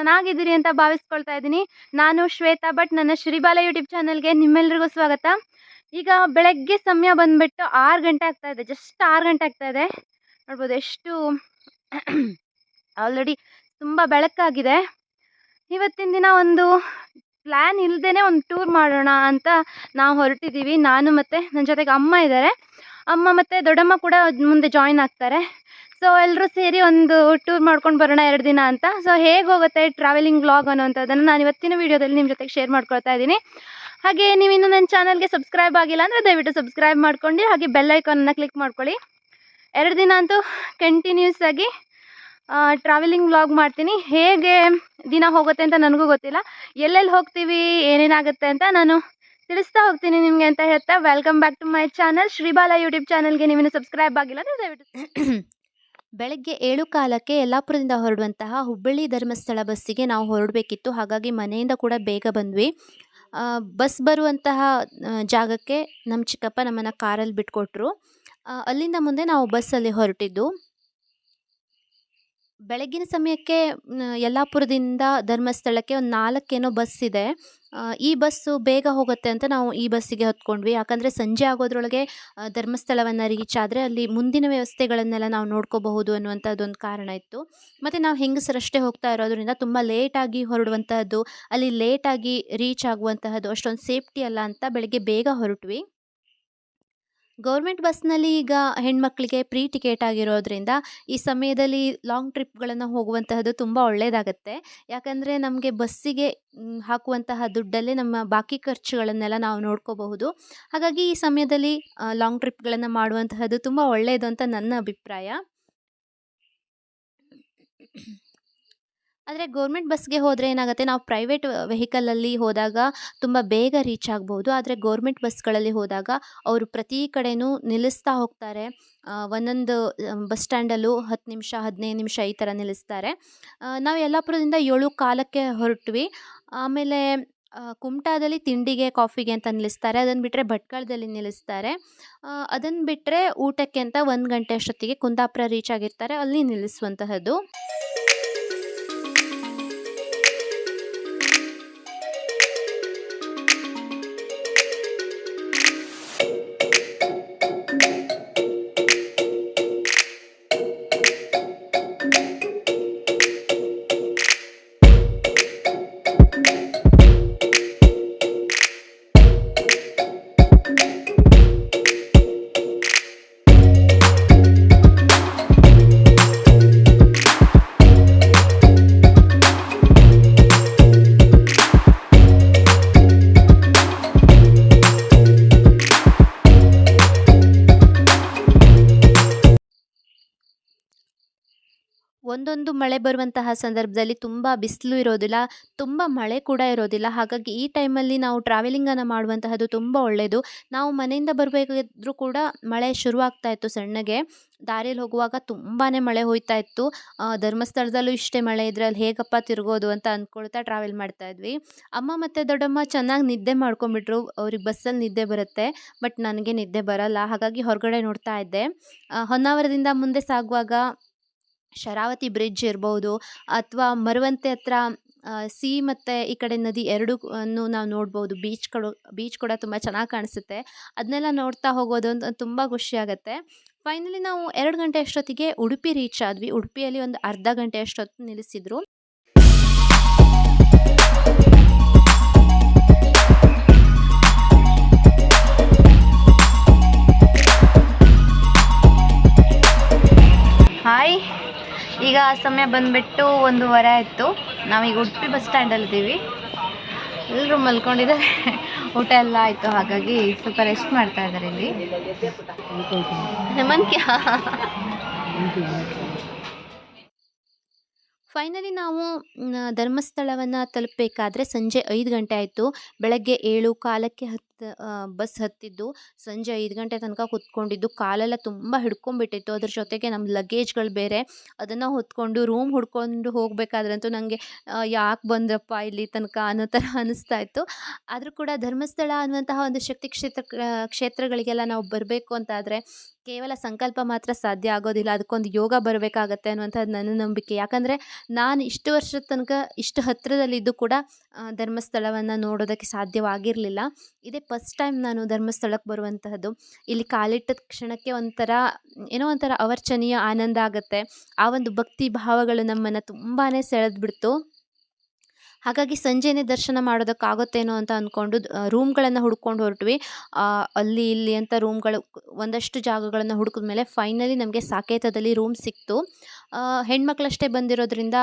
ಚೆನ್ನಾಗಿದ್ದೀರಿ ಅಂತ ಭಾವಿಸ್ಕೊಳ್ತಾ ಇದ್ದೀನಿ. ನಾನು ಶ್ವೇತಾ ಭಟ್, ನನ್ನ ಶ್ರೀಬಾಲ ಯೂಟ್ಯೂಬ್ ಚಾನಲ್ಗೆ ನಿಮ್ಮೆಲ್ರಿಗೂ ಸ್ವಾಗತ. ಈಗ ಬೆಳಗ್ಗೆ ಸಮಯ ಬಂದುಬಿಟ್ಟು ಆರು ಗಂಟೆ ಆಗ್ತಾ ಇದೆ, ಜಸ್ಟ್ ಆರು ಗಂಟೆ ಆಗ್ತಾ ಇದೆ. ನೋಡ್ಬೋದು ಎಷ್ಟು ಆಲ್ರೆಡಿ ತುಂಬ ಬೆಳಕಾಗಿದೆ. ಇವತ್ತಿನ ದಿನ ಒಂದು ಪ್ಲ್ಯಾನ್ ಇಲ್ಲದೇ ಒಂದು ಟೂರ್ ಮಾಡೋಣ ಅಂತ ನಾವು ಹೊರಟಿದ್ದೀವಿ. ನಾನು ಮತ್ತು ನನ್ನ ಜೊತೆಗೆ ಅಮ್ಮ ಇದ್ದಾರೆ. ಅಮ್ಮ ಮತ್ತು ದೊಡ್ಡಮ್ಮ ಕೂಡ ಮುಂದೆ ಜಾಯಿನ್ ಆಗ್ತಾರೆ. ಸೊ ಎಲ್ಲರೂ ಸೇರಿ ಒಂದು ಟೂರ್ ಮಾಡ್ಕೊಂಡು ಬರೋಣ ಎರಡು ದಿನ ಅಂತ. ಸೊ ಹೇಗೆ ಹೋಗುತ್ತೆ ಟ್ರಾವೆಲಿಂಗ್ ಬ್ಲಾಗ್ ಅನ್ನೋಂಥದ್ದನ್ನು ನಾನು ಇವತ್ತಿನ ವೀಡಿಯೋದಲ್ಲಿ ನಿಮ್ಮ ಜೊತೆಗೆ ಶೇರ್ ಮಾಡ್ಕೊಳ್ತಾ ಇದ್ದೀನಿ. ಹಾಗೆ ನೀವು ಇನ್ನೂ ನನ್ನ ಚಾನಲ್ಗೆ ಸಬ್ಸ್ಕ್ರೈಬ್ ಆಗಿಲ್ಲ ಅಂದರೆ ದಯವಿಟ್ಟು ಸಬ್ಸ್ಕ್ರೈಬ್ ಮಾಡ್ಕೊಂಡು, ಹಾಗೆ ಬೆಲ್ ಐಕಾನನ್ನು ಕ್ಲಿಕ್ ಮಾಡ್ಕೊಳ್ಳಿ. ಎರಡು ದಿನ ಅಂತೂ ಕಂಟಿನ್ಯೂಸ್ ಆಗಿ ಟ್ರಾವೆಲಿಂಗ್ ವ್ಲಾಗ್ ಮಾಡ್ತೀನಿ. ಹೇಗೆ ದಿನ ಹೋಗುತ್ತೆ ಅಂತ ನನಗೂ ಗೊತ್ತಿಲ್ಲ. ಎಲ್ಲೆಲ್ಲಿ ಹೋಗ್ತೀವಿ, ಏನೇನಾಗುತ್ತೆ ಅಂತ ನಾನು ತಿಳಿಸ್ತಾ ಹೋಗ್ತೀನಿ ನಿಮಗೆ ಅಂತ ಹೇಳ್ತಾ. Welcome back to my channel Shribala YouTube ಚಾನಲ್ಗೆ ನೀವಿನ್ನು ಸಬ್ಸ್ಕ್ರೈಬ್ ಆಗಿಲ್ಲ ಅಂದರೆ ದಯವಿಟ್ಟು ಬೆಳಗ್ಗೆ ಏಳು ಕಾಲಕ್ಕೆ ಯಲ್ಲಾಪುರದಿಂದ ಹೊರಡುವಂತಹ ಹುಬ್ಬಳ್ಳಿ ಧರ್ಮಸ್ಥಳ ಬಸ್ಸಿಗೆ ನಾವು ಹೊರಡಬೇಕಿತ್ತು. ಹಾಗಾಗಿ ಮನೆಯಿಂದ ಕೂಡ ಬೇಗ ಬಂದ್ವಿ. ಬಸ್ ಬರುವಂತಹ ಜಾಗಕ್ಕೆ ನಮ್ಮ ಚಿಕ್ಕಪ್ಪ ನಮ್ಮನ್ನು ಕಾರಲ್ಲಿ ಬಿಟ್ಕೊಟ್ರು. ಅಲ್ಲಿಂದ ಮುಂದೆ ನಾವು ಬಸ್ಸಲ್ಲಿ ಹೊರಟಿದ್ದು. ಬೆಳಗ್ಗಿನ ಸಮಯಕ್ಕೆ ಯಲ್ಲಾಪುರದಿಂದ ಧರ್ಮಸ್ಥಳಕ್ಕೆ ಒಂದು ನಾಲ್ಕೇನೋ ಬಸ್ ಇದೆ. ಈ ಬಸ್ಸು ಬೇಗ ಹೋಗುತ್ತೆ ಅಂತ ನಾವು ಈ ಬಸ್ಸಿಗೆ ಹೊತ್ಕೊಂಡ್ವಿ. ಯಾಕಂದರೆ ಸಂಜೆ ಆಗೋದ್ರೊಳಗೆ ಧರ್ಮಸ್ಥಳವನ್ನು ರೀಚ್ ಆದರೆ ಅಲ್ಲಿ ಮುಂದಿನ ವ್ಯವಸ್ಥೆಗಳನ್ನೆಲ್ಲ ನಾವು ನೋಡ್ಕೋಬಹುದು ಅನ್ನುವಂಥದ್ದೊಂದು ಕಾರಣ ಇತ್ತು. ಮತ್ತು ನಾವು ಹೆಂಗಸರಷ್ಟೇ ಹೋಗ್ತಾ ಇರೋದ್ರಿಂದ ತುಂಬ ಲೇಟಾಗಿ ಹೊರಡುವಂತಹದ್ದು, ಅಲ್ಲಿ ಲೇಟಾಗಿ ರೀಚ್ ಆಗುವಂತಹದ್ದು ಅಷ್ಟೊಂದು ಸೇಫ್ಟಿ ಅಲ್ಲ ಅಂತ ಬೆಳಗ್ಗೆ ಬೇಗ ಹೊರಟ್ವಿ. ಗೌರ್ಮೆಂಟ್ ಬಸ್ನಲ್ಲಿ ಈಗ ಹೆಣ್ಮಕ್ಳಿಗೆ ಪ್ರೀ ಟಿಕೆಟ್ ಆಗಿರೋದ್ರಿಂದ ಈ ಸಮಯದಲ್ಲಿ ಲಾಂಗ್ ಟ್ರಿಪ್ಗಳನ್ನು ಹೋಗುವಂತಹದ್ದು ತುಂಬ ಒಳ್ಳೆಯದಾಗತ್ತೆ ಯಾಕಂದರೆ ನಮಗೆ ಬಸ್ಸಿಗೆ ಹಾಕುವಂತಹ ದುಡ್ಡಲ್ಲೇ ನಮ್ಮ ಬಾಕಿ ಖರ್ಚುಗಳನ್ನೆಲ್ಲ ನಾವು ನೋಡ್ಕೋಬಹುದು. ಹಾಗಾಗಿ ಈ ಸಮಯದಲ್ಲಿ ಲಾಂಗ್ ಟ್ರಿಪ್ಗಳನ್ನು ಮಾಡುವಂತಹದ್ದು ತುಂಬ ಒಳ್ಳೆಯದು ಅಂತ ನನ್ನ ಅಭಿಪ್ರಾಯ. ಆದರೆ ಗೌರ್ಮೆಂಟ್ ಬಸ್ಗೆ ಹೋದರೆ ಏನಾಗುತ್ತೆ? ನಾವು ಪ್ರೈವೇಟ್ ವೆಹಿಕಲಲ್ಲಿ ಹೋದಾಗ ತುಂಬ ಬೇಗ ರೀಚ್ ಆಗ್ಬೋದು. ಆದರೆ ಗೌರ್ಮೆಂಟ್ ಬಸ್ಗಳಲ್ಲಿ ಹೋದಾಗ ಅವರು ಪ್ರತಿ ಕಡೆನೂ ನಿಲ್ಲಿಸ್ತಾ ಹೋಗ್ತಾರೆ. ಒಂದೊಂದು ಬಸ್ ಸ್ಟ್ಯಾಂಡಲ್ಲೂ ಹತ್ತು ನಿಮಿಷ, ಹದಿನೈದು ನಿಮಿಷ ಈ ಥರ ನಿಲ್ಲಿಸ್ತಾರೆ. ನಾವು ಯಲ್ಲಾಪುರದಿಂದ ಏಳು ಕಾಲಕ್ಕೆ ಹೊರಟ್ವಿ. ಆಮೇಲೆ ಕುಮಟಾದಲ್ಲಿ ತಿಂಡಿಗೆ, ಕಾಫಿಗೆ ಅಂತ ನಿಲ್ಲಿಸ್ತಾರೆ. ಅದನ್ನು ಬಿಟ್ಟರೆ ಭಟ್ಕಳದಲ್ಲಿ ನಿಲ್ಲಿಸ್ತಾರೆ. ಅದನ್ನು ಬಿಟ್ಟರೆ ಊಟಕ್ಕೆ ಅಂತ ಒಂದು ಗಂಟೆ ಅಷ್ಟೊತ್ತಿಗೆ ಕುಂದಾಪುರ ರೀಚ್ ಆಗಿರ್ತಾರೆ. ಅಲ್ಲಿ ನಿಲ್ಲಿಸುವಂತಹದ್ದು. ಒಂದೊಂದು ಮಳೆ ಬರುವಂತಹ ಸಂದರ್ಭದಲ್ಲಿ ತುಂಬ ಬಿಸಿಲು ಇರೋದಿಲ್ಲ, ತುಂಬ ಮಳೆ ಕೂಡ ಇರೋದಿಲ್ಲ. ಹಾಗಾಗಿ ಈ ಟೈಮಲ್ಲಿ ನಾವು ಟ್ರಾವೆಲಿಂಗನ್ನು ಮಾಡುವಂತಹದ್ದು ತುಂಬ ಒಳ್ಳೆಯದು ನಾವು ಮನೆಯಿಂದ ಬರಬೇಕಾದ್ರೂ ಕೂಡ ಮಳೆ ಶುರುವಾಗ್ತಾ ಇತ್ತು ಸಣ್ಣಗೆ. ದಾರಿಯಲ್ಲಿ ಹೋಗುವಾಗ ತುಂಬಾ ಮಳೆ ಹೋಯ್ತಾ ಇತ್ತು. ಧರ್ಮಸ್ಥಳದಲ್ಲೂ ಇಷ್ಟೇ ಮಳೆ ಇದ್ರೆ ಅಲ್ಲಿ ಹೇಗಪ್ಪ ತಿರುಗೋದು ಅಂತ ಅಂದ್ಕೊಳ್ತಾ ಟ್ರಾವೆಲ್ ಮಾಡ್ತಾ ಇದ್ವಿ. ಅಮ್ಮ ಮತ್ತು ದೊಡ್ಡಮ್ಮ ಚೆನ್ನಾಗಿ ನಿದ್ದೆ ಮಾಡ್ಕೊಂಬಿಟ್ರು ಅವ್ರಿಗೆ ಬಸ್ಸಲ್ಲಿ ನಿದ್ದೆ ಬರುತ್ತೆ ಬಟ್ ನನಗೆ ನಿದ್ದೆ ಬರಲ್ಲ. ಹಾಗಾಗಿ ಹೊರಗಡೆ ನೋಡ್ತಾ ಇದ್ದೆ. ಹೊನ್ನಾವರದಿಂದ ಮುಂದೆ ಸಾಗುವಾಗ ಶರಾವತಿ ಬ್ರಿಡ್ಜ್ ಇರ್ಬೋದು ಅಥವಾ ಮರವಂತೆ ಹತ್ರ ಸಿ ಮತ್ತು ಈ ಕಡೆ ನದಿ ಎರಡೂ ಅನ್ನು ನಾವು ನೋಡ್ಬೋದು. ಬೀಚ್ಗಳು ಬೀಚ್ ಕೂಡ ತುಂಬ ಚೆನ್ನಾಗಿ ಕಾಣಿಸುತ್ತೆ. ಅದನ್ನೆಲ್ಲ ನೋಡ್ತಾ ಹೋಗೋದು ಅಂತ ತುಂಬ ಖುಷಿ ಆಗುತ್ತೆ. ಫೈನಲಿ ನಾವು ಎರಡು ಗಂಟೆ ಅಷ್ಟೊತ್ತಿಗೆ ಉಡುಪಿ ರೀಚ್ ಆದ್ವಿ. ಉಡುಪಿಯಲ್ಲಿ ಒಂದು ಅರ್ಧ ಗಂಟೆ ಅಷ್ಟೊತ್ತು ನಿಲ್ಲಿಸಿದ್ರು. ಸಮಯ ಬಂದುಬಿಟ್ಟು ಒಂದೂವರೆ ಆಯಿತು. ನಾವೀಗ ಉಡುಪಿ ಬಸ್ ಸ್ಟ್ಯಾಂಡಲ್ಲಿ ಇದ್ದೀವಿ ಎಲ್ಲರೂ ಮಲ್ಕೊಂಡಿದ್ದಾರೆ. ಊಟ ಎಲ್ಲ ಆಯಿತು, ಹಾಗಾಗಿ ಸ್ವಲ್ಪ ರೆಸ್ಟ್ ಮಾಡ್ತಾ ಇದ್ದಾರೆ ಇಲ್ಲಿ. ಹೇಮಂತ್ ಫೈನಲಿ ನಾವು ಧರ್ಮಸ್ಥಳವನ್ನು ತಲುಪಬೇಕಾದ್ರೆ ಸಂಜೆ ಐದು ಗಂಟೆ ಆಯಿತು. ಬೆಳಗ್ಗೆ ಏಳು, ಕಾಲಕ್ಕೆ ಹತ್ ಬಸ್ ಹತ್ತಿದ್ದು ಸಂಜೆ ಐದು ಗಂಟೆ ತನಕ ಕುತ್ಕೊಂಡಿದ್ದು, ಕಾಲೆಲ್ಲ ತುಂಬ ಹಿಡ್ಕೊಂಡ್ಬಿಟ್ಟಿತ್ತು. ಅದ್ರ ಜೊತೆಗೆ ನಮ್ಮ ಲಗೇಜ್ಗಳು ಬೇರೆ, ಅದನ್ನು ಹೊತ್ಕೊಂಡು ರೂಮ್ ಹುಡ್ಕೊಂಡು ಹೋಗಬೇಕಾದ್ರಂತೂ ನನಗೆ ಯಾಕೆ ಬಂದ್ರಪ್ಪ ಇಲ್ಲಿ ತನಕ ಅನ್ನೋ ಥರ ಅನ್ನಿಸ್ತಾ ಇತ್ತು. ಆದರೂ ಕೂಡ ಧರ್ಮಸ್ಥಳ ಅನ್ನುವಂತಹ ಒಂದು ಶಕ್ತಿ ಕ್ಷೇತ್ರ ಕ್ಷೇತ್ರಗಳಿಗೆಲ್ಲ ನಾವು ಬರಬೇಕು ಅಂತಾದರೆ ಕೇವಲ ಸಂಕಲ್ಪ ಮಾತ್ರ ಸಾಧ್ಯ ಆಗೋದಿಲ್ಲ. ಅದಕ್ಕೊಂದು ಯೋಗ ಬರಬೇಕಾಗತ್ತೆ ಅನ್ನುವಂಥದ್ದು ನನ್ನ ನಂಬಿಕೆ. ಯಾಕಂದರೆ ನಾನು ಇಷ್ಟು ವರ್ಷದ ತನಕ ಇಷ್ಟು ಹತ್ತಿರದಲ್ಲಿದ್ದು ಕೂಡ ಧರ್ಮಸ್ಥಳವನ್ನು ನೋಡೋದಕ್ಕೆ ಸಾಧ್ಯವಾಗಿರಲಿಲ್ಲ. ಇದೇ ಫಸ್ಟ್ ಟೈಮ್ ನಾನು ಧರ್ಮಸ್ಥಳಕ್ಕೆ ಬರುವಂತಹದ್ದು. ಇಲ್ಲಿ ಕಾಲಿಟ್ಟ ಕ್ಷಣಕ್ಕೆ ಒಂಥರ, ಏನೋ ಒಂಥರ ಅವರ್ಚನೀಯ ಆನಂದ ಆಗುತ್ತೆ. ಆ ಒಂದು ಭಕ್ತಿ ಭಾವಗಳು ನಮ್ಮನ್ನು ತುಂಬಾ ಸೆಳೆದ್ಬಿಡ್ತು. ಹಾಗಾಗಿ ಸಂಜೆನೇ ದರ್ಶನ ಮಾಡೋದಕ್ಕಾಗುತ್ತೇನೋ ಅಂತ ಅಂದ್ಕೊಂಡು ರೂಮ್ಗಳನ್ನು ಹುಡ್ಕೊಂಡು ಹೊರಟ್ವಿ. ಅಲ್ಲಿ ಇಲ್ಲಿ ಅಂತ ರೂಮ್ಗಳು ಒಂದಷ್ಟು ಜಾಗಗಳನ್ನು ಹುಡುಕಿದ ಮೇಲೆ ಫೈನಲಿ ನಮಗೆ ಸಾಕೇತದಲ್ಲಿ ರೂಮ್ ಸಿಕ್ತು. ಹೆಣ್ಮಕ್ಳಷ್ಟೇ ಬಂದಿರೋದ್ರಿಂದ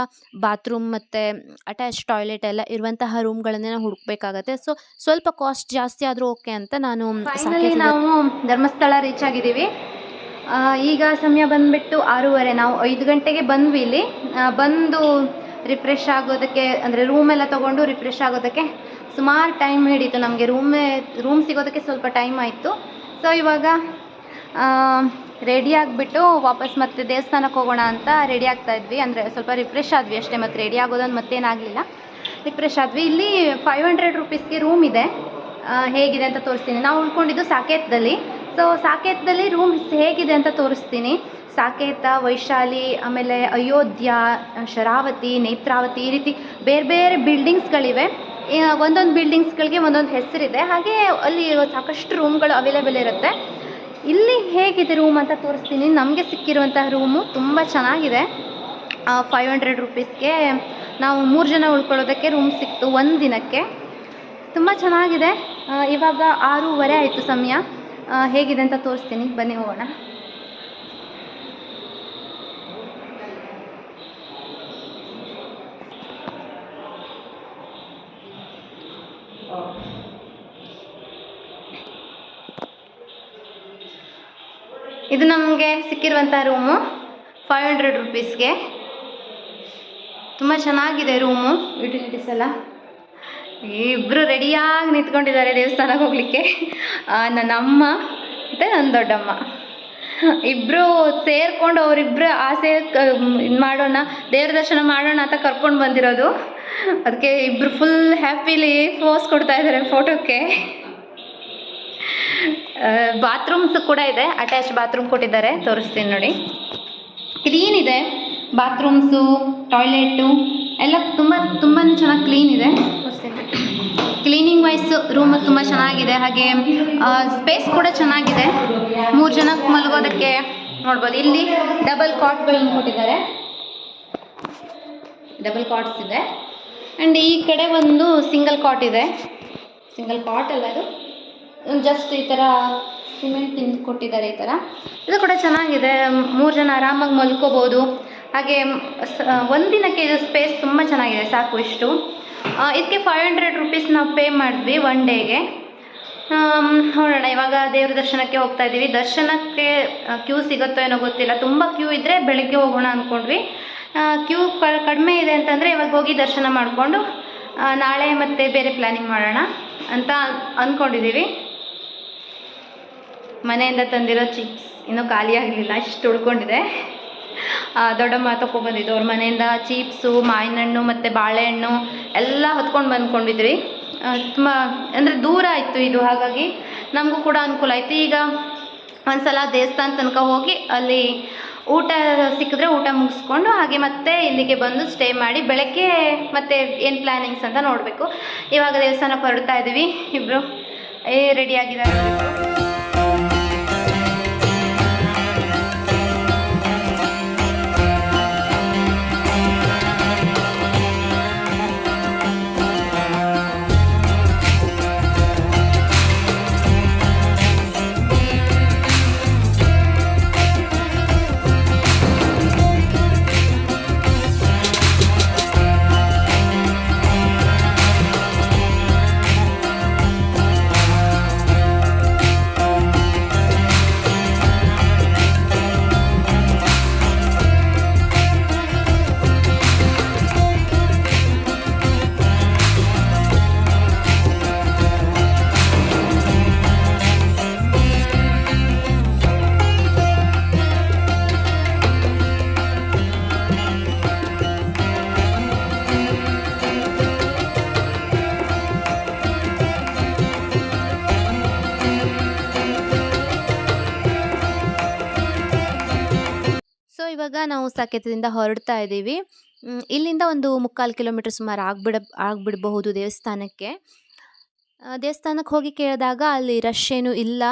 ಬಾತ್ರೂಮ್ ಮತ್ತು ಅಟ್ಯಾಚ್ ಟಾಯ್ಲೆಟ್ ಎಲ್ಲ ಇರುವಂತಹ ರೂಮ್ಗಳನ್ನೇ ನಾವು ಹುಡುಕ್ಬೇಕಾಗತ್ತೆ. ಸೊ ಸ್ವಲ್ಪ ಕಾಸ್ಟ್ ಜಾಸ್ತಿ ಆದರೂ ಓಕೆ ಅಂತ ನಾನು ಫೈನಲಿ ನಾವು ಧರ್ಮಸ್ಥಳ ರೀಚ್ ಆಗಿದ್ದೀವಿ. ಈಗ ಸಮಯ ಬಂದುಬಿಟ್ಟು ಆರೂವರೆ ನಾವು ಐದು ಗಂಟೆಗೆ ಬಂದ್ವಿ ಇಲ್ಲಿ. ಬಂದು ರಿಫ್ರೆಶ್ ಆಗೋದಕ್ಕೆ ಅಂದರೆ ರೂಮ್ ಎಲ್ಲ ತೊಗೊಂಡು ರಿಫ್ರೆಶ್ ಆಗೋದಕ್ಕೆ ಸುಮಾರು ಟೈಮ್ ಹಿಡೀತು ನಮಗೆ. ರೂಮೇ ರೂಮ್ ಸಿಗೋದಕ್ಕೆ ಸ್ವಲ್ಪ ಟೈಮ್ ಆಯಿತು. ಸೊ ಇವಾಗ ರೆಡಿ ಆಗಿಬಿಟ್ಟು ವಾಪಸ್ ಮತ್ತೆ ದೇವಸ್ಥಾನಕ್ಕೆ ಹೋಗೋಣ ಅಂತ ರೆಡಿ ಆಗ್ತಾ ಇದ್ವಿ. ಅಂದರೆ ಸ್ವಲ್ಪ ರಿಫ್ರೆಶ್ ಆದ್ವಿ ಅಷ್ಟೇ, ಮತ್ತು ರೆಡಿ ಆಗೋದೊಂದು ಮತ್ತೇನಾಗಲಿಲ್ಲ. ರಿಫ್ರೆಶ್ ಆದ್ವಿ. ಇಲ್ಲಿ ಫೈವ್ ಹಂಡ್ರೆಡ್ ರುಪೀಸ್ಗೆ ರೂಮ್ ಇದೆ. ಹೇಗಿದೆ ಅಂತ ತೋರಿಸ್ತೀನಿ. ನಾವು ಉಳ್ಕೊಂಡಿದ್ದು ಸಾಕೇತದಲ್ಲಿ. ಸೊ ಸಾಕೇತದಲ್ಲಿ ರೂಮ್ ಹೇಗಿದೆ ಅಂತ ತೋರಿಸ್ತೀನಿ. ಸಾಕೇತ, ವೈಶಾಲಿ, ಆಮೇಲೆ ಅಯೋಧ್ಯ ಶರಾವತಿ, ನೇತ್ರಾವತಿ ಈ ರೀತಿ ಬೇರೆ ಬೇರೆ ಬಿಲ್ಡಿಂಗ್ಸ್ಗಳಿವೆ ಒಂದೊಂದು ಬಿಲ್ಡಿಂಗ್ಸ್ಗಳಿಗೆ ಒಂದೊಂದು ಹೆಸರಿದೆ. ಹಾಗೆ ಅಲ್ಲಿ ಸಾಕಷ್ಟು ರೂಮ್ಗಳು ಅವೈಲೇಬಲ್ ಇರುತ್ತೆ. ಇಲ್ಲಿ ಹೇಗಿದೆ ರೂಮ್ ಅಂತ ತೋರಿಸ್ತೀನಿ. ನಮಗೆ ಸಿಕ್ಕಿರುವಂತಹ ರೂಮು ತುಂಬ ಚೆನ್ನಾಗಿದೆ. ಫೈವ್ ಹಂಡ್ರೆಡ್ ರುಪೀಸ್ಗೆ ನಾವು ಮೂರು ಜನ ಉಳ್ಕೊಳ್ಳೋದಕ್ಕೆ ರೂಮ್ ಸಿಕ್ತು ಒಂದು ದಿನಕ್ಕೆ. ತುಂಬ ಚೆನ್ನಾಗಿದೆ. ಇವಾಗ ಆರೂವರೆ ಆಯಿತು ಸಮಯ. ಹೇಗಿದೆ ಅಂತ ತೋರಿಸ್ತೀನಿ. ಬನ್ನಿ ಹೋಗೋಣ ಇದು ನಮಗೆ ಸಿಕ್ಕಿರುವಂಥ ರೂಮು ಫೈವ್ ಹಂಡ್ರೆಡ್ ರುಪೀಸ್ಗೆ ತುಂಬ ಚೆನ್ನಾಗಿದೆ ರೂಮು ಯುಟಿಲಿಟೀಸ್ ಎಲ್ಲ. ಇಬ್ಬರು ರೆಡಿಯಾಗಿ ನಿಂತ್ಕೊಂಡಿದ್ದಾರೆ ದೇವಸ್ಥಾನಕ್ಕೆ ಹೋಗಲಿಕ್ಕೆ. ನನ್ನ ಅಮ್ಮ ಮತ್ತು ನನ್ನ ದೊಡ್ಡಮ್ಮ. ಇಬ್ಬರು ಸೇರಿಕೊಂಡು ಅವರಿಬ್ಬರು ಆಸೆ ಇದು ಮಾಡೋಣ, ದೇವ್ರ ದರ್ಶನ ಮಾಡೋಣ ಅಂತ ಕರ್ಕೊಂಡು ಬಂದಿರೋದು. ಅದಕ್ಕೆ ಇಬ್ಬರು ಫುಲ್ ಹ್ಯಾಪಿಲಿ ಫೋಸ್ ಕೊಡ್ತಾ ಇದ್ದಾರೆ ಫೋಟೋಕ್ಕೆ ಬಾತ್ರೂಮ್ಸ್ ಕೂಡ ಇದೆ. ಅಟ್ಯಾಚ್ ಬಾತ್ರೂಮ್ ಕೊಟ್ಟಿದ್ದಾರೆ. ತೋರಿಸ್ತೀನಿ ನೋಡಿ. ಕ್ಲೀನ್ ಇದೆ ಬಾತ್ರೂಮ್ಸು ಟಾಯ್ಲೆಟು ಎಲ್ಲ ತುಂಬ ತುಂಬಾ ಚೆನ್ನಾಗಿ ಕ್ಲೀನ್ ಇದೆ. ಕ್ಲೀನಿಂಗ್ ವೈಸ್ ರೂಮ್ ತುಂಬ ಚೆನ್ನಾಗಿದೆ. ಹಾಗೆ ಸ್ಪೇಸ್ ಕೂಡ ಚೆನ್ನಾಗಿದೆ. ಮೂರು ಜನ ಮಲಗೋದಕ್ಕೆ ನೋಡ್ಬೋದು. ಇಲ್ಲಿ ಡಬಲ್ ಕಾಟ್ಗಳನ್ನು ಕೊಟ್ಟಿದ್ದಾರೆ. ಡಬಲ್ ಕಾಟ್ಸ್ ಇದೆ. ಆ್ಯಂಡ್ ಈ ಕಡೆ ಒಂದು ಸಿಂಗಲ್ ಕಾಟ್ ಇದೆ. ಸಿಂಗಲ್ ಕಾಟ್ ಅಲ್ಲ ಇದು ಜಸ್ಟ್ ಈ ಥರ ಸಿಮೆಂಟ್ ತಿಂದು ಕೊಟ್ಟಿದ್ದಾರೆ ಈ ಥರ ಇದು ಕೂಡ ಚೆನ್ನಾಗಿದೆ. ಮೂರು ಜನ ಆರಾಮಾಗಿ ಮಲ್ಕೋಬೋದು. ಹಾಗೆ ಒಂದಿನಕ್ಕೆ ಇದು ಸ್ಪೇಸ್ ತುಂಬ ಚೆನ್ನಾಗಿದೆ, ಸಾಕು ಇಷ್ಟು. ಇದಕ್ಕೆ ಫೈವ್ ಹಂಡ್ರೆಡ್ ರುಪೀಸ್ ನಾವು ಪೇ ಮಾಡಿದ್ವಿ ಒನ್ ಡೇಗೆ ನೋಡೋಣ, ಇವಾಗ ದೇವ್ರ ದರ್ಶನಕ್ಕೆ ಹೋಗ್ತಾ ಇದ್ದೀವಿ ದರ್ಶನಕ್ಕೆ ಕ್ಯೂ ಸಿಗುತ್ತೋ ಏನೋ ಗೊತ್ತಿಲ್ಲ. ತುಂಬ ಕ್ಯೂ ಇದ್ದರೆ ಬೆಳಗ್ಗೆ ಹೋಗೋಣ ಅಂದ್ಕೊಂಡ್ವಿ ಕ್ಯೂ ಕಡಿಮೆ ಇದೆ ಅಂತಂದರೆ ಇವಾಗ ಹೋಗಿ ದರ್ಶನ ಮಾಡಿಕೊಂಡು ನಾಳೆ ಮತ್ತೆ ಬೇರೆ ಪ್ಲ್ಯಾನಿಂಗ್ ಮಾಡೋಣ ಅಂತ ಅಂದ್ಕೊಂಡಿದ್ದೀವಿ ಮನೆಯಿಂದ ತಂದಿರೋ ಚಿಪ್ಸ್ ಇನ್ನೂ ಖಾಲಿ ಆಗಲಿಲ್ಲ ಇಷ್ಟು ಉಳ್ಕೊಂಡಿದೆ. ದೊಡ್ಡಮ್ಮ ತಗೊಬಂದಿದ್ದು ಅವ್ರ ಮನೆಯಿಂದ ಚೀಪ್ಸು ಮಾವಿನ ಹಣ್ಣು ಮತ್ತು ಬಾಳೆಹಣ್ಣು ಎಲ್ಲ ಹೊತ್ಕೊಂಡು ಬಂದ್ಕೊಂಡಿದ್ವಿ ತುಂಬ, ಅಂದರೆ ದೂರ ಆಯಿತು ಇದು, ಹಾಗಾಗಿ ನಮಗೂ ಕೂಡ ಅನುಕೂಲ ಆಯಿತು. ಈಗ ಒಂದ್ಸಲ ದೇವಸ್ಥಾನ ತನಕ ಹೋಗಿ ಅಲ್ಲಿ ಊಟ ಸಿಕ್ಕಿದ್ರೆ ಊಟ ಮುಗಿಸ್ಕೊಂಡು ಹಾಗೆ ಮತ್ತೆ ಇಲ್ಲಿಗೆ ಬಂದು ಸ್ಟೇ ಮಾಡಿ ಬೆಳಗ್ಗೆ ಮತ್ತೆ ಏನು ಪ್ಲ್ಯಾನಿಂಗ್ಸ್ ಅಂತ ನೋಡಬೇಕು. ಇವಾಗ ದೇವಸ್ಥಾನ ಹೊರಡ್ತಾ ಇದ್ದೀವಿ ಇಬ್ಬರು ಏ ರೆಡಿ ಇವಾಗ ನಾವು ಸಾಕೇತದಿಂದ ಹೊರಡ್ತಾ ಇದ್ದೀವಿ. ಇಲ್ಲಿಂದ ಒಂದು ಮುಕ್ಕಾಲು ಕಿಲೋಮೀಟ್ರ್ ಸುಮಾರು ಆಗ್ಬಿಡ ಆಗ್ಬಿಡಬಹುದು ದೇವಸ್ಥಾನಕ್ಕೆ. ದೇವಸ್ಥಾನಕ್ಕೆ ಹೋಗಿ ಕೇಳಿದಾಗ ಅಲ್ಲಿ ರಶ್ ಏನು ಇಲ್ಲ.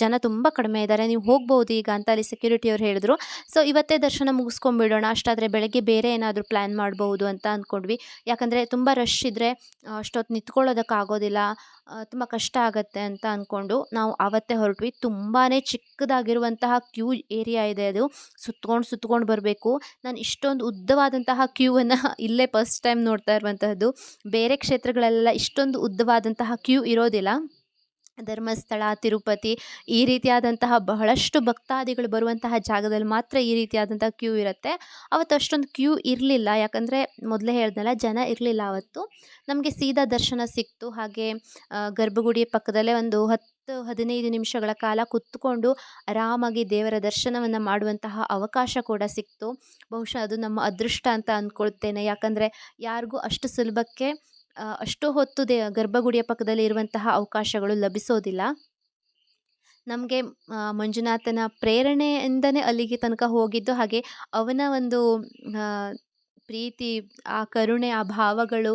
ಜನ ತುಂಬ ಕಡಿಮೆ ಇದ್ದಾರೆ. ನೀವು ಹೋಗ್ಬೋದು ಈಗ ಅಂತ ಅಲ್ಲಿ ಸೆಕ್ಯೂರಿಟಿಯವ್ರು ಹೇಳಿದ್ರು. ಸೊ ಇವತ್ತೇ ದರ್ಶನ ಮುಗಿಸ್ಕೊಂಬಿಡೋಣ ಅಷ್ಟಾದರೆ ಬೆಳಗ್ಗೆ ಬೇರೆ ಏನಾದರೂ ಪ್ಲ್ಯಾನ್ ಮಾಡ್ಬೋದು ಅಂತ ಅಂದ್ಕೊಂಡ್ವಿ ಯಾಕಂದರೆ ತುಂಬ ರಶ್ ಇದ್ದರೆ ಅಷ್ಟೊತ್ತು ನಿಂತ್ಕೊಳ್ಳೋದಕ್ಕಾಗೋದಿಲ್ಲ ತುಂಬ ಕಷ್ಟ ಆಗುತ್ತೆ ಅಂತ ಅಂದ್ಕೊಂಡು ನಾವು ಆವತ್ತೇ ಹೊರಟ್ವಿ. ತುಂಬಾ ಚಿಕ್ಕದಾಗಿರುವಂತಹ ಕ್ಯೂ ಏರಿಯಾ ಇದೆ ಅದು. ಸುತ್ಕೊಂಡು ಸುತ್ಕೊಂಡು ಬರಬೇಕು. ನಾನು ಇಷ್ಟೊಂದು ಉದ್ದವಾದಂತಹ ಕ್ಯೂವನ್ನು ಇಲ್ಲೇ ಫಸ್ಟ್ ಟೈಮ್ ನೋಡ್ತಾ ಇರುವಂತಹದ್ದು. ಬೇರೆ ಕ್ಷೇತ್ರಗಳೆಲ್ಲ ಇಷ್ಟೊಂದು ಉದ್ದವಾದಂತಹ ಕ್ಯೂ ಇರೋದಿಲ್ಲ. ಧರ್ಮಸ್ಥಳ, ತಿರುಪತಿ ಈ ರೀತಿಯಾದಂತಹ ಬಹಳಷ್ಟು ಭಕ್ತಾದಿಗಳು ಬರುವಂತಹ ಜಾಗದಲ್ಲಿ ಮಾತ್ರ ಈ ರೀತಿಯಾದಂಥ ಕ್ಯೂ ಇರುತ್ತೆ. ಅವತ್ತು ಅಷ್ಟೊಂದು ಕ್ಯೂ ಇರಲಿಲ್ಲ. ಯಾಕಂದರೆ ಮೊದಲೇ ಹೇಳ್ದಲ್ಲ ಜನ ಇರಲಿಲ್ಲ ಅವತ್ತು. ನಮಗೆ ಸೀದಾ ದರ್ಶನ ಸಿಕ್ತು. ಹಾಗೆ ಗರ್ಭಗುಡಿ ಪಕ್ಕದಲ್ಲೇ ಒಂದು ಹತ್ತು, ಹದಿನೈದು ನಿಮಿಷಗಳ ಕಾಲ ಕುತ್ಕೊಂಡು ಆರಾಮಾಗಿ ದೇವರ ದರ್ಶನವನ್ನು ಮಾಡುವಂತಹ ಅವಕಾಶ ಕೂಡ ಸಿಕ್ತು. ಬಹುಶಃ ಅದು ನಮ್ಮ ಅದೃಷ್ಟ ಅಂತ ಅಂದ್ಕೊಳ್ತೇನೆ ಯಾಕಂದರೆ ಯಾರಿಗೂ ಅಷ್ಟು ಸುಲಭಕ್ಕೆ ಅಷ್ಟು ಹೊತ್ತು ದೇ, ಗರ್ಭಗುಡಿಯ ಪಕ್ಕದಲ್ಲಿ ಇರುವಂತಹ ಅವಕಾಶಗಳು ಲಭಿಸೋದಿಲ್ಲ. ನಮಗೆ ಮಂಜುನಾಥನ ಪ್ರೇರಣೆಯಿಂದನೇ ಅಲ್ಲಿಗೆ ತನಕ ಹೋಗಿದ್ದು, ಹಾಗೆ ಅವನ ಒಂದು ಪ್ರೀತಿ, ಆ ಕರುಣೆ, ಆ ಭಾವಗಳು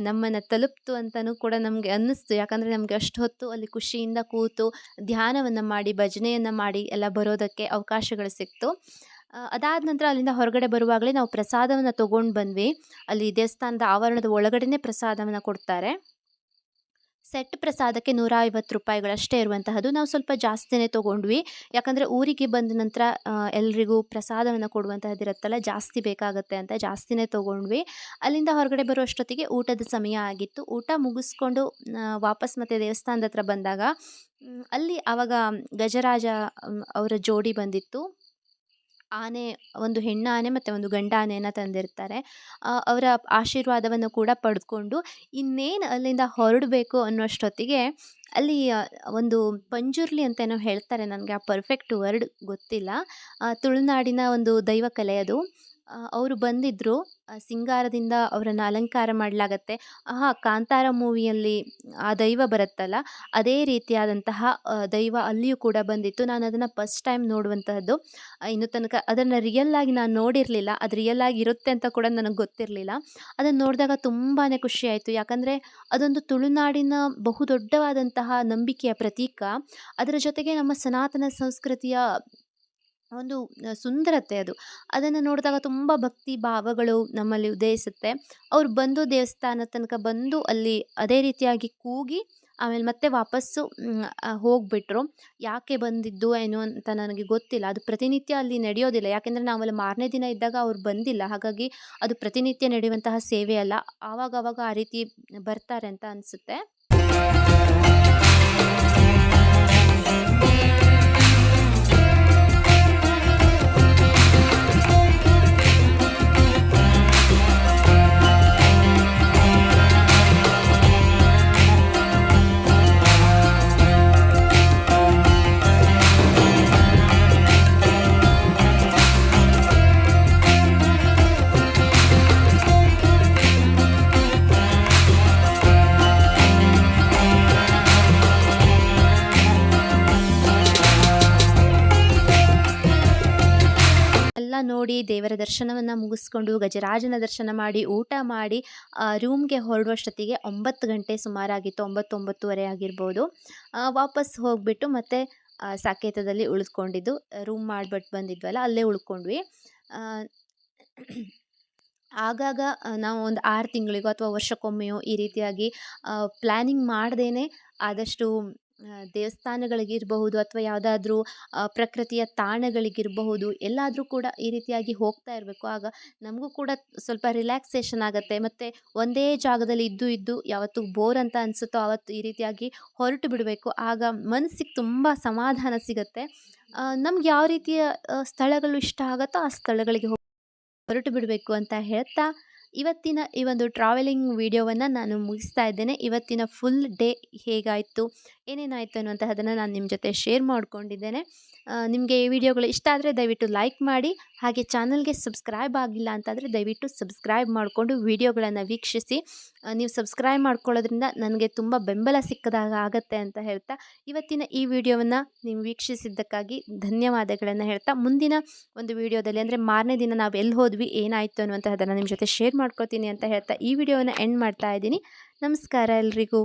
ನಮ್ಮನ್ನು ತಲುಪ್ತು ಅಂತಲೂ ಕೂಡ ನಮಗೆ ಅನ್ನಿಸ್ತು. ಯಾಕಂದರೆ ನಮಗೆ ಅಷ್ಟು ಹೊತ್ತು ಅಲ್ಲಿ ಖುಷಿಯಿಂದ ಕೂತು ಧ್ಯಾನವನ್ನು ಮಾಡಿ, ಭಜನೆಯನ್ನು ಮಾಡಿ ಎಲ್ಲ ಬರೋದಕ್ಕೆ ಅವಕಾಶಗಳು ಸಿಕ್ತು. ಅದಾದ ನಂತರ ಅಲ್ಲಿಂದ ಹೊರಗಡೆ ಬರುವಾಗಲೇ ನಾವು ಪ್ರಸಾದವನ್ನು ತಗೊಂಡು ಬಂದ್ವಿ. ಅಲ್ಲಿ ದೇವಸ್ಥಾನದ ಆವರಣದ ಒಳಗಡೆನೇ ಪ್ರಸಾದವನ್ನು ಕೊಡ್ತಾರೆ. ಸೆಟ್ ಪ್ರಸಾದಕ್ಕೆ ನೂರ ಐವತ್ತು ರೂಪಾಯಿಗಳಷ್ಟೇ ಇರುವಂತಹದ್ದು ನಾವು ಸ್ವಲ್ಪ ಜಾಸ್ತಿನೇ ತೊಗೊಂಡ್ವಿ. ಯಾಕಂದರೆ ಊರಿಗೆ ಬಂದ ನಂತರ ಎಲ್ರಿಗೂ ಪ್ರಸಾದವನ್ನು ಕೊಡುವಂತಹದ್ದು ಇರುತ್ತಲ್ಲ, ಜಾಸ್ತಿ ಬೇಕಾಗುತ್ತೆ ಅಂತ ಜಾಸ್ತಿನೇ ತೊಗೊಂಡ್ವಿ. ಅಲ್ಲಿಂದ ಹೊರಗಡೆ ಬರುವಷ್ಟೊತ್ತಿಗೆ ಊಟದ ಸಮಯ ಆಗಿತ್ತು. ಊಟ ಮುಗಿಸ್ಕೊಂಡು ವಾಪಸ್ ಮತ್ತೆ ದೇವಸ್ಥಾನದ ಹತ್ರ ಬಂದಾಗ ಅಲ್ಲಿ ಆವಾಗ ಗಜರಾಜ ಅವರ ಜೋಡಿ ಬಂದಿತ್ತು. ಆನೆ, ಒಂದು ಹೆಣ್ಣು ಆನೆ ಮತ್ತು ಒಂದು ಗಂಡ ಆನೆಯನ್ನು ತಂದಿರ್ತಾರೆ ಅವರ ಆಶೀರ್ವಾದವನ್ನು ಕೂಡ ಪಡೆದುಕೊಂಡು ಇನ್ನೇನು ಅಲ್ಲಿಂದ ಹೊರಡಬೇಕು ಅನ್ನೋಷ್ಟೊತ್ತಿಗೆ ಅಲ್ಲಿ ಒಂದು ಪಂಜುರ್ಲಿ ಅಂತ ಏನೋ ಹೇಳ್ತಾರೆ ನನಗೆ, ಆ ಪರ್ಫೆಕ್ಟ್ ವರ್ಡ್ ಗೊತ್ತಿಲ್ಲ. ತುಳುನಾಡಿನ ಒಂದು ದೈವ ಕಲೆ ಅದು. ಅವರು ಬಂದಿದ್ದರು ಸಿಂಗಾರದಿಂದ ಅವರನ್ನು ಅಲಂಕಾರ ಮಾಡಲಾಗತ್ತೆ. ಹಾಂ ಕಾಂತಾರ ಮೂವಿಯಲ್ಲಿ ಆ ದೈವ ಬರುತ್ತಲ್ಲ, ಅದೇ ರೀತಿಯಾದಂತಹ ದೈವ ಅಲ್ಲಿಯೂ ಕೂಡ ಬಂದಿತ್ತು. ನಾನು ಅದನ್ನು ಫಸ್ಟ್ ಟೈಮ್ ನೋಡುವಂತಹದ್ದು. ಇನ್ನು ತನಕ ಅದನ್ನು ರಿಯಲ್ ಆಗಿ ನಾನು ನೋಡಿರಲಿಲ್ಲ. ಅದು ರಿಯಲ್ ಆಗಿ ಇರುತ್ತೆ ಅಂತ ಕೂಡ ನನಗೆ ಗೊತ್ತಿರಲಿಲ್ಲ. ಅದನ್ನು ನೋಡಿದಾಗ ತುಂಬಾ ಖುಷಿ ಆಯಿತು. ಯಾಕಂದರೆ ಅದೊಂದು ತುಳುನಾಡಿನ ಬಹುದೊಡ್ಡವಾದಂತಹ ನಂಬಿಕೆಯ ಪ್ರತೀಕ. ಅದರ ಜೊತೆಗೆ ನಮ್ಮ ಸನಾತನ ಸಂಸ್ಕೃತಿಯ ಒಂದು ಸುಂದರತೆ ಅದು. ಅದನ್ನು ನೋಡಿದಾಗ ತುಂಬ ಭಕ್ತಿ ಭಾವಗಳು ನಮ್ಮಲ್ಲಿ ಉದಯಿಸುತ್ತೆ. ಅವ್ರು ಬಂದು ದೇವಸ್ಥಾನ ತನಕ ಬಂದು ಅಲ್ಲಿ ಅದೇ ರೀತಿಯಾಗಿ ಕೂಗಿ ಆಮೇಲೆ ಮತ್ತೆ ವಾಪಸ್ಸು ಹೋಗ್ಬಿಟ್ರು. ಯಾಕೆ ಬಂದಿದ್ದು ಏನು ಅಂತ ನನಗೆ ಗೊತ್ತಿಲ್ಲ. ಅದು ಪ್ರತಿನಿತ್ಯ ಅಲ್ಲಿ ನಡೆಯೋದಿಲ್ಲ. ಯಾಕೆಂದರೆ ನಾವಲ್ಲಿ ಮಾರನೇ ದಿನ ಇದ್ದಾಗ ಅವ್ರು ಬಂದಿಲ್ಲ. ಹಾಗಾಗಿ ಅದು ಪ್ರತಿನಿತ್ಯ ನಡೆಯುವಂತಹ ಸೇವೆ ಅಲ್ಲ. ಆವಾಗವಾಗ ಆವಾಗ ಆ ರೀತಿ ಬರ್ತಾರೆ ಅಂತ ಅನಿಸುತ್ತೆ. ನೋಡಿ ದೇವರ ದರ್ಶನವನ್ನು ಮುಗಿಸ್ಕೊಂಡು ಗಜರಾಜನ ದರ್ಶನ ಮಾಡಿ, ಊಟ ಮಾಡಿ ರೂಮ್ಗೆ ಹೊರಡುವಷ್ಟೊತ್ತಿಗೆ ಒಂಬತ್ತು ಗಂಟೆ ಸುಮಾರಾಗಿತ್ತು, ಒಂಬತ್ತೊಂಬತ್ತುವರೆ ಆಗಿರ್ಬೋದು. ವಾಪಸ್ ಹೋಗಿಬಿಟ್ಟು ಮತ್ತೆ ಸಾಕೇತದಲ್ಲಿ ಉಳಿದುಕೊಂಡಿದ್ದು. ರೂಮ್ ಮಾಡಿಬಿಟ್ಟು ಬಂದಿದ್ವಲ್ಲ, ಅಲ್ಲೇ ಉಳ್ಕೊಂಡ್ವಿ. ಆಗಾಗ ನಾವು ಒಂದು ಆರು ತಿಂಗಳಿಗೋ ಅಥವಾ ವರ್ಷಕ್ಕೊಮ್ಮೆಯೋ ಈ ರೀತಿಯಾಗಿ ಪ್ಲ್ಯಾನಿಂಗ್ ಮಾಡ್ದೇ ಆದಷ್ಟು ದೇವಸ್ಥಾನಗಳಿಗಿರಬಹುದು ಅಥವಾ ಯಾವುದಾದ್ರೂ ಪ್ರಕೃತಿಯ ತಾಣಗಳಿಗಿರಬಹುದು, ಎಲ್ಲಾದರೂ ಕೂಡ ಈ ರೀತಿಯಾಗಿ ಹೋಗ್ತಾ ಇರಬೇಕು. ಆಗ ನಮಗೂ ಕೂಡ ಸ್ವಲ್ಪ ರಿಲ್ಯಾಕ್ಸೇಷನ್ ಆಗುತ್ತೆ. ಮತ್ತು ಒಂದೇ ಜಾಗದಲ್ಲಿ ಇದ್ದು ಇದ್ದು ಯಾವತ್ತು ಬೋರ್ ಅಂತ ಅನಿಸುತ್ತೋ ಆವತ್ತು ಈ ರೀತಿಯಾಗಿ ಹೊರಟು ಬಿಡಬೇಕು. ಆಗ ಮನಸ್ಸಿಗೆ ತುಂಬ ಸಮಾಧಾನ ಸಿಗುತ್ತೆ. ನಮ್ಗೆ ಯಾವ ರೀತಿಯ ಸ್ಥಳಗಳು ಇಷ್ಟ ಆಗುತ್ತೋ ಆ ಸ್ಥಳಗಳಿಗೆ ಹೊರಟು ಬಿಡಬೇಕು ಅಂತ ಹೇಳ್ತಾ ಇವತ್ತಿನ ಈ ಒಂದು ಟ್ರಾವೆಲಿಂಗ್ ವೀಡಿಯೋವನ್ನು ನಾನು ಮುಗಿಸ್ತಾ ಇದ್ದೇನೆ. ಇವತ್ತಿನ ಫುಲ್ ಡೇ ಹೇಗಾಯಿತು, ಏನೇನಾಯಿತು ಅನ್ನುವಂತಹದನ್ನು ನಾನು ನಿಮ್ಮ ಜೊತೆ ಶೇರ್ ಮಾಡ್ಕೊಂಡಿದ್ದೇನೆ. ನಿಮಗೆ ಈ ವಿಡಿಯೋಗಳು ಇಷ್ಟ ಆದರೆ ದಯವಿಟ್ಟು ಲೈಕ್ ಮಾಡಿ ಹಾಗೆ ಚಾನಲ್ಗೆ ಸಬ್ಸ್ಕ್ರೈಬ್ ಆಗಿಲ್ಲ ಅಂತಂದರೆ ದಯವಿಟ್ಟು ಸಬ್ಸ್ಕ್ರೈಬ್ ಮಾಡಿಕೊಂಡು ವಿಡಿಯೋಗಳನ್ನು ವೀಕ್ಷಿಸಿ. ನೀವು ಸಬ್ಸ್ಕ್ರೈಬ್ ಮಾಡ್ಕೊಳ್ಳೋದ್ರಿಂದ ನನಗೆ ತುಂಬ ಬೆಂಬಲ ಸಿಕ್ಕದಾಗ ಆಗತ್ತೆ ಅಂತ ಹೇಳ್ತಾ ಇವತ್ತಿನ ಈ ವಿಡಿಯೋವನ್ನು ನೀವು ವೀಕ್ಷಿಸಿದ್ದಕ್ಕಾಗಿ ಧನ್ಯವಾದಗಳನ್ನು ಹೇಳ್ತಾ ಮುಂದಿನ ಒಂದು ವಿಡಿಯೋದಲ್ಲಿ ಅಂದರೆ ಮಾರನೇ ದಿನ ನಾವು ಎಲ್ಲಿ ಹೋದ್ವಿ, ಏನಾಯಿತು ಅನ್ನುವಂತಹದನ್ನು ನಿಮ್ಮ ಜೊತೆ ಶೇರ್ ಮಾಡ್ಕೋತೀನಿ ಅಂತ ಹೇಳ್ತಾ ಈ ವಿಡಿಯೋವನ್ನು ಎಂಡ್ ಮಾಡ್ತಾ ಇದ್ದೀನಿ. ನಮಸ್ಕಾರ ಎಲ್ರಿಗೂ.